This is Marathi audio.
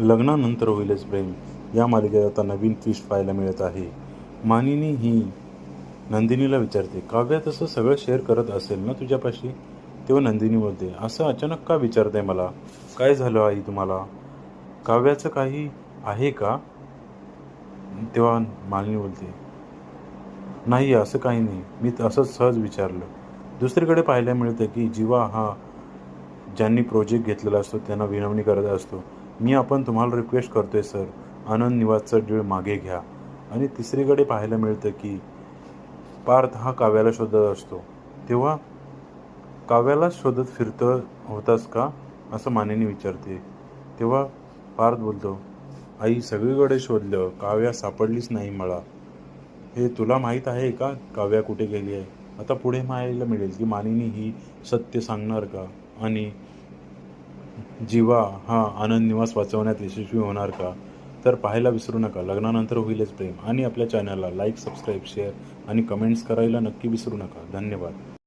लग्नानंतर होईलच प्रेम. या मालिकेत आता नवीन ट्विस्ट पाहायला मिळत आहे. मानिनी ही नंदिनीला विचारते काव्या तसं सगळं शेअर करत असेल ना तुझ्यापाशी तेव्हा नंदिनी बोलते असं अचानक का विचारते मला? काय झालं आई तुम्हाला? काव्याचं काही आहे का तेव्हा मालिनी बोलते नाही असं काही नाही. मी असंच सहज विचारलं. दुसरीकडे पाहायला मिळतं की जीवा हा ज्यांनी प्रोजेक्ट घेतलेला असतो त्यांना विनवणी करत असतो. मी आपण तुम्हाला रिक्वेस्ट करतोय सर आनंद निवासचा डीळ मागे घ्या. आणि तिसरीकडे पाहायला मिळतं की पार्थ हा काव्याला शोधत असतो. तेव्हा काव्याला शोधत फिरतं होतास का? असं मानेने विचारते. तेव्हा पार्थ बोलतो आई सगळीकडे शोधलं. काव्या सापडलीच नाही मला. हे तुला माहीत आहे का? काव्या कुठे गेली आहे? आता पुढे मायाला मिळेल की मानिनी ही सत्य सांगणार का? आणि जीवा हा आनंद निवास वाचवण्यात यशस्वी होणार का? तर पाहायला विसरू नका. लग्नानंतर होईलच प्रेम. आणि आपल्या चॅनलला लाईक सबस्क्राईब शेअर आणि कमेंट्स करायला नक्की विसरू नका. धन्यवाद.